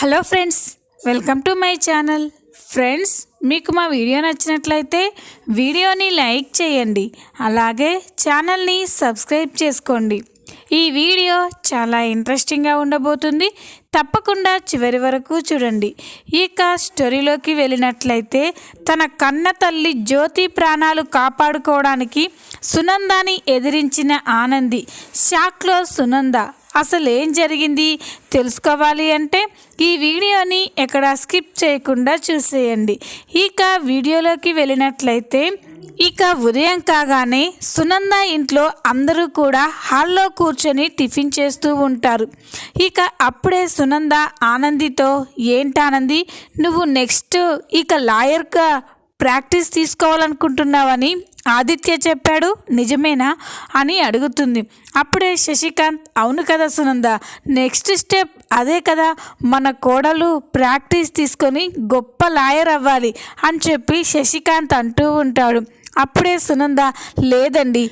Hello friends welcome to my channel. Friends మీకు మా video నచ్చినట్లయితే వీడియోని లైక్ చేయండి అలాగే ఛానల్ని సబ్స్క్రైబ్ చేసుకోండి. ఈ వీడియో చాలా ఇంట్రెస్టింగ్గా ఉండబోతుంది. తప్పకుండా చివరి వరకు చూడండి. ఇక స్టోరీలోకి వెళ్ళినట్లయితే తన కన్న తల్లి జ్యోతి ప్రాణాలు కాపాడుకోవడానికి సునందాని ఎదిరించిన ఆనంది షాక్లో సునంద అసలు ఏం జరిగింది? తెలుసుకోవాలి అంటే ఈ వీడియోని ఎక్కడ స్కిప్ చేయకుండా చూసేయండి. ఇక వీడియోలోకి వెళ్ళినట్లయితే ఇక ఉదయం కాగానే సునంద ఇంట్లో అందరూ కూడా హాల్లో కూర్చొని టిఫిన్ చేస్తూ ఉంటారు. ఇక అప్పుడే సునంద ఆనందితో ఏంటానంది నువ్వు నెక్స్ట్ ఇక లాయర్గా ప్రాక్టీస్ తీసుకోవాలనుకుంటున్నావని ఆదిత్య చెప్పాడు నిజమేనా? అని అడుగుతుంది. అప్పుడే శశికాంత్ అవును కదా సునంద నెక్స్ట్ స్టెప్ అదే కదా మన కోడలు ప్రాక్టీస్ తీసుకొని గొప్ప లాయర్ అవ్వాలి అని చెప్పి శశికాంత్ అంటూ ఉంటాడు. అప్పుడే సునంద లేదండి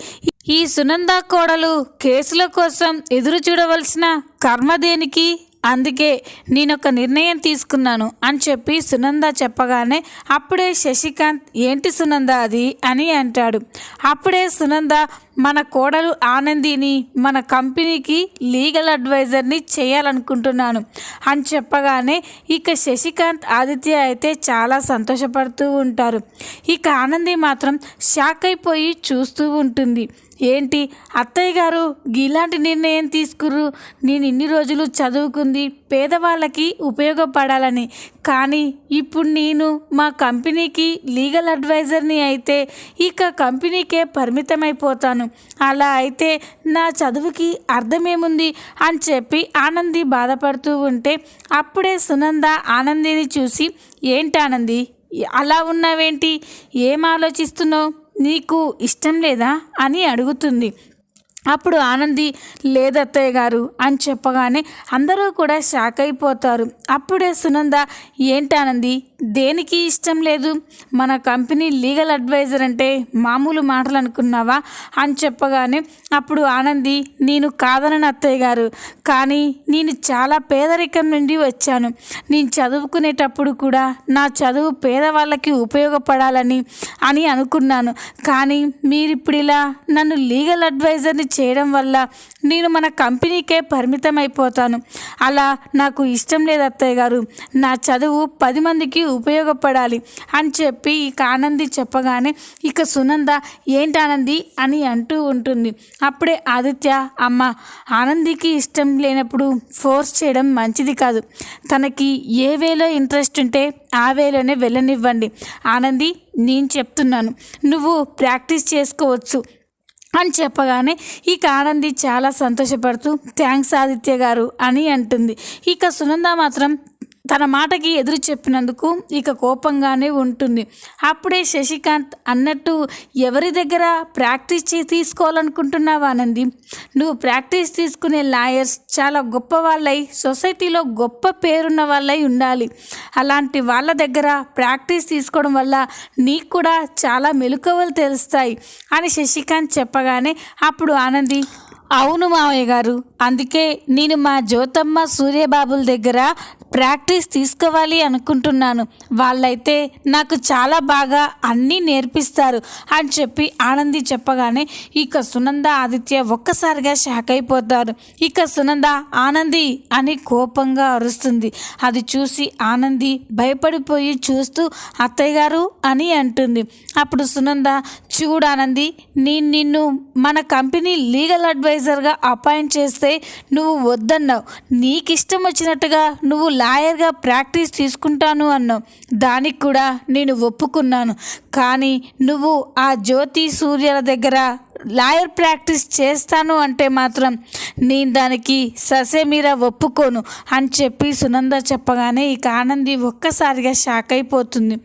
ఈ సునంద కోడలు కేసుల కోసం ఎదురు చూడవలసిన కర్మ దేనికి? అందుకే నేను ఒక నిర్ణయం తీసుకున్నాను అని చెప్పి సునంద చెప్పగానే అప్పుడే శశికాంత్ ఏంటి సునంద అది? అని అంటాడు. అప్పుడే సునంద మన కోడలు ఆనందిని మన కంపెనీకి లీగల్ అడ్వైజర్ని చేయాలనుకుంటున్నాను అని చెప్పగానే ఇక శశికాంత్ ఆదిత్య అయితే చాలా సంతోషపడుతూ ఉంటారు. ఇక ఆనంది మాత్రం షాక్ అయిపోయి చూస్తూ ఉంటుంది. ఏంటి? అత్తయ్య గారు ఇలాంటి నిర్ణయం తీసుకురు నేను ఇన్ని రోజులు చదువుకుంది పేదవాళ్ళకి ఉపయోగపడాలని. కానీ ఇప్పుడు నేను మా కంపెనీకి లీగల్ అడ్వైజర్ని అయితే ఇక కంపెనీకే పరిమితమైపోతాను. అలా అయితే నా చదువుకి అర్థమేముంది? అని చెప్పి ఆనంది బాధపడుతూ ఉంటే అప్పుడే సునంద ఆనందిని చూసి ఏంటి ఆనంది? అలా ఉన్నావేంటి? ఏం ఆలోచిస్తున్నావు? నీకు ఇష్టం లేదా అని అడుగుతుంది. అప్పుడు ఆనంది లేదత్తయ్య గారు అని చెప్పగానే అందరూ కూడా షాక్ అయిపోతారు. అప్పుడే సునంద ఏంటి ఆనంది దేనికి ఇష్టం లేదు? మన కంపెనీ లీగల్ అడ్వైజర్ అంటే మామూలు మాటలు అనుకున్నావా? అని చెప్పగానే అప్పుడు ఆనంది నేను కాదనని అత్తయ్య గారు కానీ నేను చాలా పేదరికం నుండి వచ్చాను. నేను చదువుకునేటప్పుడు కూడా నా చదువు పేదవాళ్ళకి ఉపయోగపడాలని అని అనుకున్నాను. కానీ మీరిప్పుడు ఇలా నన్ను లీగల్ అడ్వైజర్ని చేయడం వల్ల నేను మన కంపెనీకే పరిమితం అయిపోతాను అలా నాకు ఇష్టం లేదు అత్తయ్య గారు. నా చదువు పది మందికి ఉపయోగపడాలి అని చెప్పి ఇక ఆనంది చెప్పగానే ఇక సునంద ఏంటి ఆనంది? అని అంటూ ఉంటుంది. అప్పుడే ఆదిత్య అమ్మ ఆనందికి ఇష్టం లేనప్పుడు ఫోర్స్ చేయడం మంచిది కాదు. తనకి ఏ వేలో ఇంట్రెస్ట్ ఉంటే ఆ వేలోనే వెళ్ళనివ్వండి. ఆనంది నేను చెప్తున్నాను. నువ్వు ప్రాక్టీస్ చేసుకోవచ్చు. అని చెప్పగానే ఇక ఆనంది చాలా సంతోషపడుతూ థ్యాంక్స్ ఆదిత్య గారు అని అంటుంది. ఇక సునంద మాత్రం తన మాటకి ఎదురు చెప్పినందుకు ఇక కోపంగానే ఉంటుంది. అప్పుడే శశికాంత్ అన్నట్టు ఎవరి దగ్గర ప్రాక్టీస్ చే తీసుకోవాలనుకుంటున్నావా ఆనంది నువ్వు ప్రాక్టీస్ తీసుకునే లాయర్స్ చాలా గొప్ప వాళ్ళై సొసైటీలో గొప్ప పేరున్న వాళ్ళై ఉండాలి. అలాంటి వాళ్ళ దగ్గర ప్రాక్టీస్ తీసుకోవడం వల్ల నీకు కూడా చాలా మెలకువలు తెలుస్తాయి అని శశికాంత్ చెప్పగానే అప్పుడు ఆనంది అవును మావయ్య గారు అందుకే నేను మా జ్యోతమ్మ సూర్యబాబుల దగ్గర ప్రాక్టీస్ తీసుకోవాలి అనుకుంటున్నాను. వాళ్ళైతే నాకు చాలా బాగా అన్నీ నేర్పిస్తారు అని చెప్పి ఆనంది చెప్పగానే ఇక సునంద ఆదిత్య ఒక్కసారిగా షాక్ అయిపోతారు. ఇక సునంద ఆనంది అని కోపంగా అరుస్తుంది. అది చూసి ఆనంది భయపడిపోయి చూస్తూ అత్తయ్య గారు అని అంటుంది. అప్పుడు సునంద చూడు ఆనంది నేను నిన్ను మన కంపెనీ లీగల్ అడ్వైజర్గా అపాయింట్ చేస్తే నువ్వు వద్దన్నావు. నీకు ఇష్టం వచ్చినట్టుగా నువ్వు లాయర్గా ప్రాక్టీస్ తీసుకుంటాను అన్నావు. దానికి కూడా నేను ఒప్పుకున్నాను. కానీ నువ్వు ఆ జ్యోతి సూర్యల దగ్గర లాయర్ ప్రాక్టీస్ చేస్తాను అంటే మాత్రం నేను దానికి ససేమీరా ఒప్పుకోను అని చెప్పి సునంద చెప్పగానే ఇక ఆనంది ఒక్కసారిగా షాక్ అయిపోతుంది.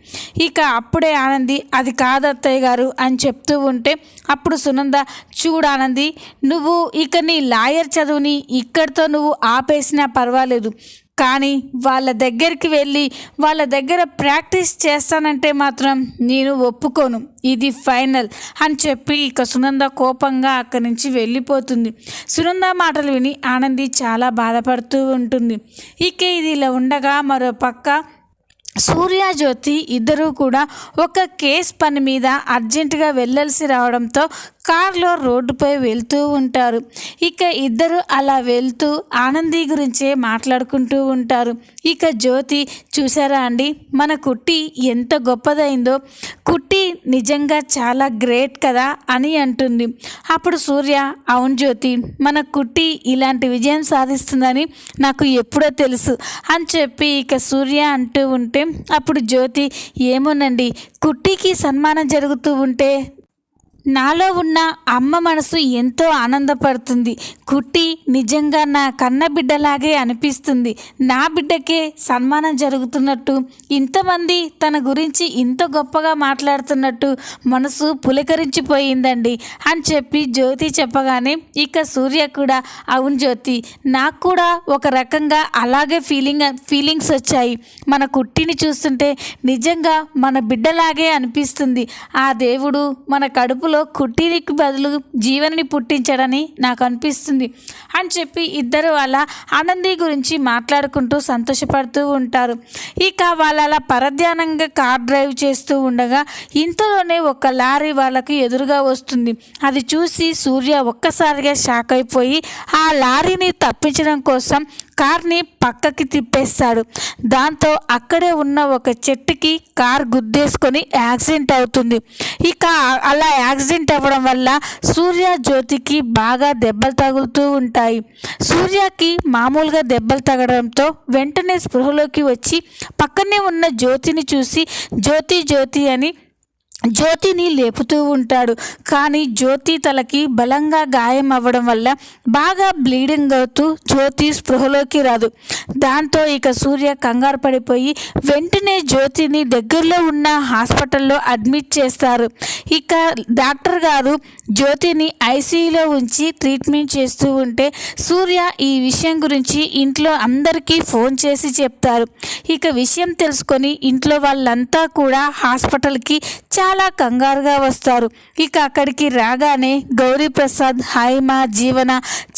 ఇక అప్పుడే ఆనంది అది కాదు అత్తయ్య గారు అని చెప్తూ ఉంటే అప్పుడు సునంద చూడు ఆనంది నువ్వు ఇక నీ లాయర్ చదువుని ఇక్కడితో నువ్వు ఆపేసినా పర్వాలేదు. కానీ వాళ్ళ దగ్గరికి వెళ్ళి వాళ్ళ దగ్గర ప్రాక్టీస్ చేస్తానంటే మాత్రం నేను ఒప్పుకోను. ఇది ఫైనల్ అని చెప్పి ఇక సునంద కోపంగా అక్కడి నుంచి వెళ్ళిపోతుంది. సునంద మాటలు విని ఆనంది చాలా బాధపడుతూ ఉంటుంది. ఇక ఇది ఇలా ఉండగా మరో పక్క సూర్యజ్యోతి ఇద్దరూ కూడా ఒక కేస్ పని మీద అర్జెంటుగా వెళ్ళాల్సి రావడంతో కారులో రోడ్డుపై వెళ్తూ ఉంటారు. ఇక ఇద్దరు అలా వెళ్తూ ఆనంది గురించే మాట్లాడుకుంటూ ఉంటారు. ఇక జ్యోతి చూసారా అండి మన కుట్టి ఎంత గొప్పదైందో. కుట్టి నిజంగా చాలా గ్రేట్ కదా అని అంటుంది. అప్పుడు సూర్య అవును జ్యోతి మన కుట్టి ఇలాంటి విజయం సాధిస్తుందని నాకు ఎప్పుడో తెలుసు అని చెప్పి ఇక సూర్య అంటూ ఉంటే అప్పుడు జ్యోతి ఏమోనండి కుట్టికి సన్మానం జరుగుతూ ఉంటే నాలో ఉన్న అమ్మ మనసు ఎంతో ఆనందపడుతుంది. కుట్టి నిజంగా నా కన్న బిడ్డలాగే అనిపిస్తుంది. నా బిడ్డకే సన్మానం జరుగుతున్నట్టు ఇంతమంది తన గురించి ఇంత గొప్పగా మాట్లాడుతున్నట్టు మనసు పులకరించిపోయిందండి అని చెప్పి జ్యోతి చెప్పగానే ఇక సూర్య కూడా అవును జ్యోతి నాకు కూడా ఒక రకంగా అలాగే ఫీలింగ్ ఫీలింగ్స్ వచ్చాయి. మన కుట్టిని చూస్తుంటే నిజంగా మన బిడ్డలాగే అనిపిస్తుంది. ఆ దేవుడు మన కడుపులో కుట్టినికి బదులు జీవనని పుట్టించడని నాకు అనిపిస్తుంది అని చెప్పి ఇద్దరు వాళ్ళ ఆనంది గురించి మాట్లాడుకుంటూ సంతోషపడుతూ ఉంటారు. ఇక వాళ్ళు అలా పరధ్యానంగా కార్ డ్రైవ్ చేస్తూ ఉండగా ఇంతలోనే ఒక లారీ వాళ్ళకి ఎదురుగా వస్తుంది. అది చూసి సూర్య ఒక్కసారిగా షాక్ అయిపోయి ఆ లారీని తప్పించడం కోసం కార్ని పక్కకి తిప్పేస్తాడు. దాంతో అక్కడే ఉన్న ఒక చెట్టుకి కార్ గుద్దేసుకొని యాక్సిడెంట్ అవుతుంది. ఇక అలా యాక్సిడెంట్ అవ్వడం వల్ల సూర్య జ్యోతికి బాగా దెబ్బలు తగులుతూ ఉంటాయి. సూర్యకి మామూలుగా దెబ్బలు తగడంతో వెంటనే స్పృహలోకి వచ్చి పక్కనే ఉన్న జ్యోతిని చూసి జ్యోతి జ్యోతి అని జ్యోతిని లేపుతూ ఉంటాడు. కానీ జ్యోతి తలకి బలంగా గాయం అవ్వడం వల్ల బాగా బ్లీడింగ్ అవుతూ జ్యోతి స్పృహలోకి రాదు. దాంతో ఇక సూర్య కంగారు పడిపోయి వెంటనే జ్యోతిని దగ్గరలో ఉన్న హాస్పిటల్లో అడ్మిట్ చేస్తారు. ఇక డాక్టర్ గారు జ్యోతిని ఐసీయూలో ఉంచి ట్రీట్మెంట్ చేస్తూ ఉంటే సూర్య ఈ విషయం గురించి ఇంట్లో అందరికీ ఫోన్ చేసి చెప్తారు. ఇక విషయం తెలుసుకొని ఇంట్లో వాళ్ళంతా కూడా హాస్పిటల్కి చాలా కంగారుగా వస్తారు. ఇక అక్కడికి రాగానే గౌరీప్రసాద్ హైమ జీవన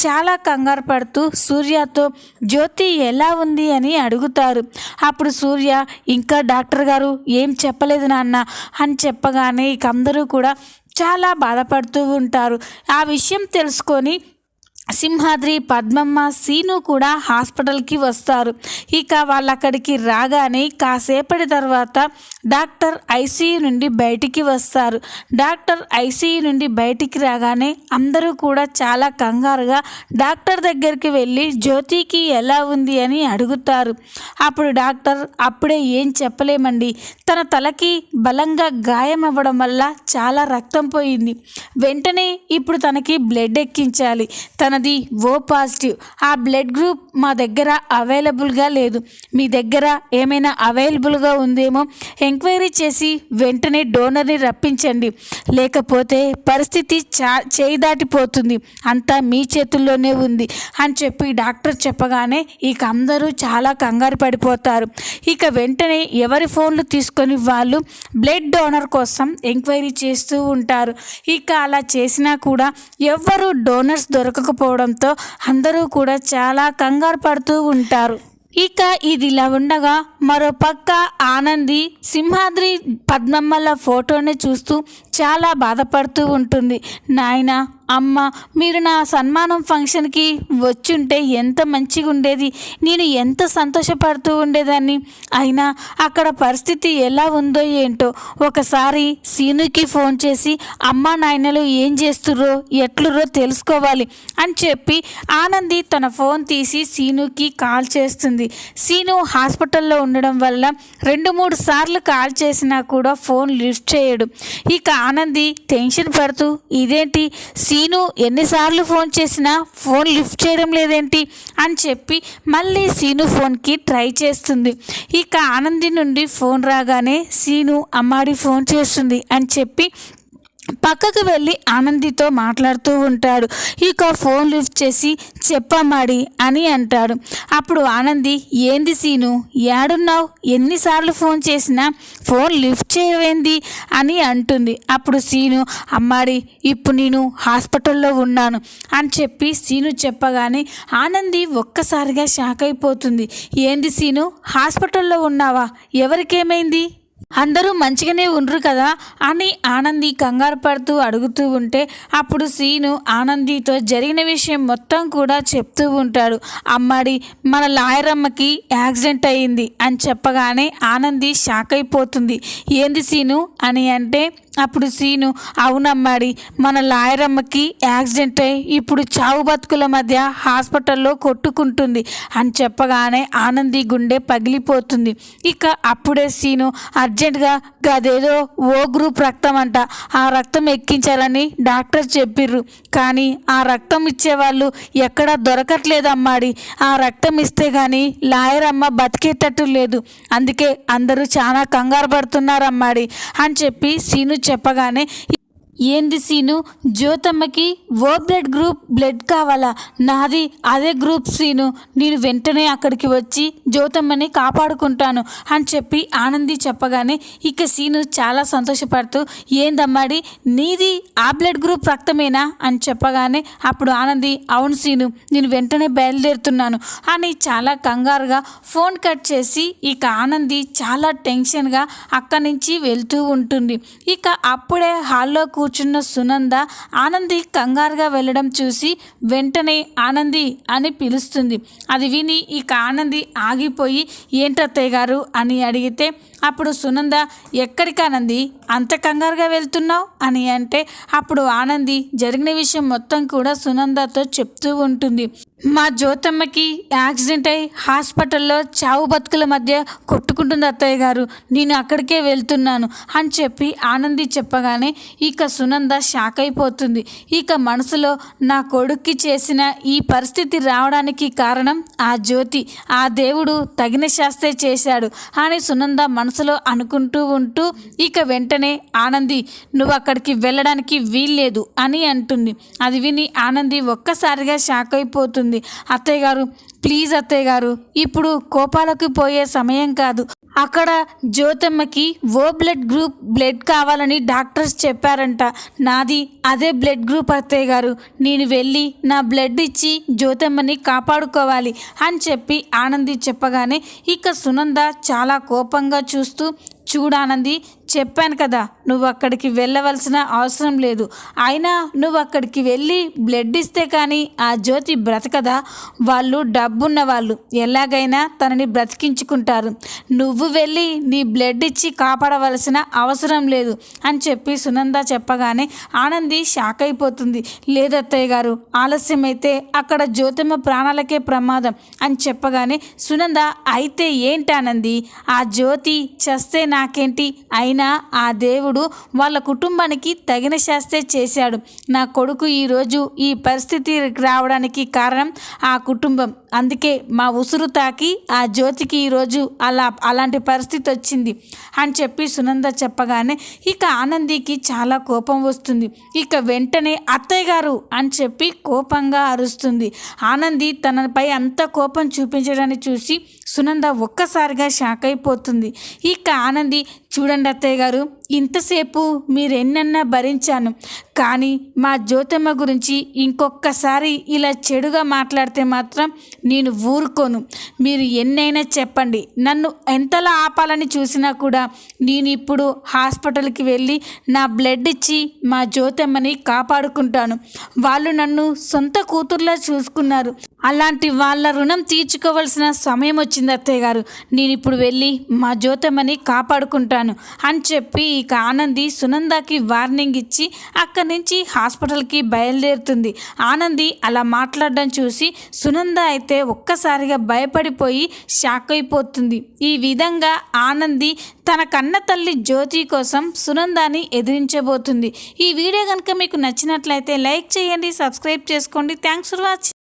చాలా కంగారు పడుతూ సూర్యతో జ్యోతి ఎలా ఉంది? అని అడుగుతారు. అప్పుడు సూర్య ఇంకా డాక్టర్ గారు ఏం చెప్పలేదు నాన్న అని చెప్పగానే ఇక అందరూ కూడా చాలా బాధపడుతూ ఉంటారు. ఆ విషయం తెలుసుకొని సింహాద్రి పద్మమ్మ సీను కూడా హాస్పిటల్కి వస్తారు. ఇక వాళ్ళు అక్కడికి రాగానే కాసేపటి తర్వాత డాక్టర్ ఐసీయూ నుండి బయటికి వస్తారు. డాక్టర్ ఐసీయూ నుండి బయటికి రాగానే అందరూ కూడా చాలా కంగారుగా డాక్టర్ దగ్గరికి వెళ్ళి జ్యోతికి ఎలా ఉంది? అని అడుగుతారు. అప్పుడు డాక్టర్ అప్పుడే ఏం చెప్పలేమండి. తన తలకి బలంగా గాయం అవ్వడం వల్ల చాలా రక్తం పోయింది. వెంటనే ఇప్పుడు తనకి బ్లడ్ ఎక్కించాలి. తన తనది ఓ పాజిటివ్. ఆ బ్లడ్ గ్రూప్ మా దగ్గర అవైలబుల్గా లేదు. మీ దగ్గర ఏమైనా అవైలబుల్గా ఉందేమో ఎంక్వైరీ చేసి వెంటనే డోనర్ని రప్పించండి. లేకపోతే పరిస్థితి చా చేయి దాటిపోతుంది. అంతా మీ చేతుల్లోనే ఉంది అని చెప్పి డాక్టర్ చెప్పగానే ఇక అందరూ చాలా కంగారు పడిపోతారు. ఇక వెంటనే ఎవరి ఫోన్లు తీసుకొని వాళ్ళు బ్లడ్ డోనర్ కోసం ఎంక్వైరీ చేస్తూ ఉంటారు. ఇక అలా చేసినా కూడా ఎవ్వరూ డోనర్స్ దొరకకపోవడం దొరకకపోవడంతో అందరూ కూడా చాలా కంగారు పడుతూ ఉంటారు. ఇక ఇది ఇలా ఉండగా మరో పక్క ఆనంది సింహాద్రి పద్మమ్మల ఫోటోని చూస్తూ చాలా బాధపడుతూ ఉంటుంది. నాయన అమ్మ మీరు నా సన్మానం ఫంక్షన్కి వచ్చుంటే ఎంత మంచిగా ఉండేది నేను ఎంత సంతోషపడుతూ ఉండేదాన్ని. అయినా అక్కడ పరిస్థితి ఎలా ఉందో ఏంటో ఒకసారి సీనుకి ఫోన్ చేసి అమ్మ నాయనలు ఏం చేస్తుర్రో ఎట్లుర్రో తెలుసుకోవాలి అని చెప్పి ఆనంది తన ఫోన్ తీసి సీనుకి కాల్ చేస్తుంది. సీను హాస్పిటల్లో ఉండడం వల్ల రెండు మూడు సార్లు కాల్ చేసినా కూడా ఫోన్ లిఫ్ట్ చేయడు. ఇక ఆనంది టెన్షన్ పడుతూ ఇదేంటి? సీను ఎన్నిసార్లు ఫోన్ చేసినా ఫోన్ లిఫ్ట్ చేయడం లేదేంటి అని చెప్పి మళ్ళీ సీను ఫోన్కి ట్రై చేస్తుంది. ఇక ఆనంది నుండి ఫోన్ రాగానే సీను అమ్మాడి ఫోన్ చేస్తుంది అని చెప్పి పక్కకు వెళ్ళి ఆనందితో మాట్లాడుతూ ఉంటాడు. ఇక ఫోన్ లిఫ్ట్ చేసి చెప్పమ్మాడి అని అంటాడు. అప్పుడు ఆనంది ఏంది సీను ఏడున్నావు? ఎన్నిసార్లు ఫోన్ చేసినా ఫోన్ లిఫ్ట్ చేయవేంది? అని అంటుంది. అప్పుడు సీను అమ్మాడి ఇప్పుడు నేను హాస్పిటల్లో ఉన్నాను అని చెప్పి సీను చెప్పగానే ఆనంది ఒక్కసారిగా షాక్ అయిపోతుంది. ఏంది సీను హాస్పిటల్లో ఉన్నావా? ఎవరికేమైంది? అందరూ మంచిగానే ఉండరు కదా అని ఆనంది కంగారు పడుతూ అడుగుతూ ఉంటే అప్పుడు సీను ఆనందితో జరిగిన విషయం మొత్తం కూడా చెప్తూ ఉంటాడు. అమ్మాడి మన లాయరమ్మకి యాక్సిడెంట్ అయ్యింది అని చెప్పగానే ఆనంది షాక్ అయిపోతుంది. ఏంది సీను అని అంటే అప్పుడు సీను అవునమ్మాడి మన లాయరమ్మకి యాక్సిడెంట్ అయి ఇప్పుడు చావు బతుకుల మధ్య హాస్పిటల్లో కొట్టుకుంటుంది అని చెప్పగానే ఆనంది గుండె పగిలిపోతుంది. ఇక అప్పుడే సీను అర్జెంటుగా గదేదో ఓ గ్రూప్ రక్తం అంట ఆ రక్తం ఎక్కించాలని డాక్టర్ చెప్పిర్రు కానీ ఆ రక్తం ఇచ్చేవాళ్ళు ఎక్కడా దొరకట్లేదు అమ్మాడి ఆ రక్తం ఇస్తే కానీ లాయరమ్మ బతికేటట్టు లేదు అందుకే అందరూ చాలా కంగారు పడుతున్నారు అమ్మాడి అని చెప్పి సీను చెప్పగానే ఏంది సీను? జ్యోతమ్మకి ఓ బ్లడ్ గ్రూప్ బ్లడ్ కావాలా? నాది అదే గ్రూప్ సీను. నేను వెంటనే అక్కడికి వచ్చి జ్యోతమ్మని కాపాడుకుంటాను అని చెప్పి ఆనంది చెప్పగానే ఇక సీను చాలా సంతోషపడుతూ ఏందమ్మాడి నీది ఆ బ్లడ్ గ్రూప్ రక్తమేనా? అని చెప్పగానే అప్పుడు ఆనంది అవును సీను నేను వెంటనే బయలుదేరుతున్నాను. అని చాలా కంగారుగా ఫోన్ కట్ చేసి ఇక ఆనంది చాలా టెన్షన్గా అక్కడి నుంచి వెళ్తూ ఉంటుంది. ఇక అప్పుడే హాల్లో కూర్చున్న సునంద ఆనంది కంగారుగా వెళ్ళడం చూసి వెంటనే ఆనంది అని పిలుస్తుంది. అది విని ఇక ఆనంది ఆగిపోయి ఏంటత్తయ్య గారు? అని అడిగితే అప్పుడు సునంద ఎక్కడికి ఆనంది? అంత కంగారుగా వెళ్తున్నావు? అని అంటే అప్పుడు ఆనంది జరిగిన విషయం మొత్తం కూడా సునందతో చెప్తూ ఉంటుంది. మా జ్యోతమ్మకి యాక్సిడెంట్ అయి హాస్పిటల్లో చావు బతుకుల మధ్య కొట్టుకుంటుంది అత్తయ్య గారు. నేను అక్కడికే వెళ్తున్నాను అని చెప్పి ఆనంది చెప్పగానే ఇక సునంద షాక్ అయిపోతుంది. ఇక మనసులో నా కొడుక్కి చేసిన ఈ పరిస్థితి రావడానికి కారణం ఆ జ్యోతి. ఆ దేవుడు తగిన శాస్త్రే చేశాడు అని సునంద మనసులో అనుకుంటూ ఉంటూ ఇక వెంటనే ఆనంది నువ్వు అక్కడికి వెళ్ళడానికి వీల్లేదు అని అంటుంది. అది విని ఆనంది ఒక్కసారిగా షాక్ అయిపోతుంది. అత్తయ్య గారు ప్లీజ్ అత్తయ్య గారు ఇప్పుడు కోపాలకు పోయే సమయం కాదు. అక్కడ జ్యోతమ్మకి ఓ బ్లడ్ గ్రూప్ బ్లడ్ కావాలని డాక్టర్స్ చెప్పారంట. నాది అదే బ్లడ్ గ్రూప్ అత్తయ్య గారు. నేను వెళ్ళి నా బ్లడ్ ఇచ్చి జ్యోతమ్మని కాపాడుకోవాలి అని చెప్పి ఆనంది చెప్పగానే ఇక సునంద చాలా కోపంగా చూస్తూ చూడానంది చెప్పాను కదా నువ్వు అక్కడికి వెళ్ళవలసిన అవసరం లేదు. అయినా నువ్వు అక్కడికి వెళ్ళి బ్లడ్ ఇస్తే కానీ ఆ జ్యోతి బ్రతకదా? వాళ్ళు డబ్బున్న వాళ్ళు ఎలాగైనా తనని బ్రతికించుకుంటారు. నువ్వు వెళ్ళి నీ బ్లడ్ ఇచ్చి కాపాడవలసిన అవసరం లేదు అని చెప్పి సునంద చెప్పగానే ఆనంది షాక్ అయిపోతుంది. లేదత్తయ్య గారు ఆలస్యమైతే అక్కడ జ్యోతిమ్మ ప్రాణాలకే ప్రమాదం అని చెప్పగానే సునంద అయితే ఏంటి ఆనంది? ఆ జ్యోతి చస్తే నాకేంటి? అయినా ఆ దేవుడు వాళ్ళ కుటుంబానికి తగిన శాస్తే చేశాడు. నా కొడుకు ఈరోజు ఈ పరిస్థితి రావడానికి కారణం ఆ కుటుంబం. అందుకే మా ఉసురు తాకి ఆ జ్యోతికి ఈరోజు అలా అలాంటి పరిస్థితి వచ్చింది. అని చెప్పి సునంద చెప్పగానే ఇక ఆనందికి చాలా కోపం వస్తుంది. ఇక వెంటనే అత్తయ్య గారు అని చెప్పి కోపంగా అరుస్తుంది. ఆనంది తనపై అంత కోపం చూపించడాన్ని చూసి సునంద ఒక్కసారిగా షాక్ అయిపోతుంది. ఇక ఆనంది చూడండి అత్తయ్య గారు. ఇంతసేపు మీరెన్నన్నా భరించాను. కానీ మా జ్యోతమ్మ గురించి ఇంకొకసారి ఇలా చెడుగా మాట్లాడితే మాత్రం నేను ఊరుకోను. మీరు ఎన్నైనా చెప్పండి. నన్ను ఎంతలా ఆపాలని చూసినా కూడా నేను ఇప్పుడు హాస్పిటల్కి వెళ్ళి నా బ్లడ్ ఇచ్చి మా జ్యోతమ్మని కాపాడుకుంటాను. వాళ్ళు నన్ను సొంత కూతుర్లా చూసుకున్నారు. అలాంటి వాళ్ళ రుణం తీర్చుకోవాల్సిన సమయం వచ్చింది అత్తయ్య గారు. నేను ఇప్పుడు వెళ్ళి మా జ్యోతమ్మని కాపాడుకుంటాను అని చెప్పి ఇక ఆనంది సునందాకి వార్నింగ్ ఇచ్చి అక్కడి నుంచి హాస్పిటల్కి బయలుదేరుతుంది. ఆనంది అలా మాట్లాడడం చూసి సునంద అయితే ఒక్కసారిగా భయపడిపోయి షాక్ అయిపోతుంది. ఈ విధంగా ఆనంది తన కన్న తల్లి జ్యోతి కోసం సునందాని ఎదిరించబోతుంది. ఈ వీడియో కనుక మీకు నచ్చినట్లయితే లైక్ చేయండి సబ్స్క్రైబ్ చేసుకోండి. Thanks for watching.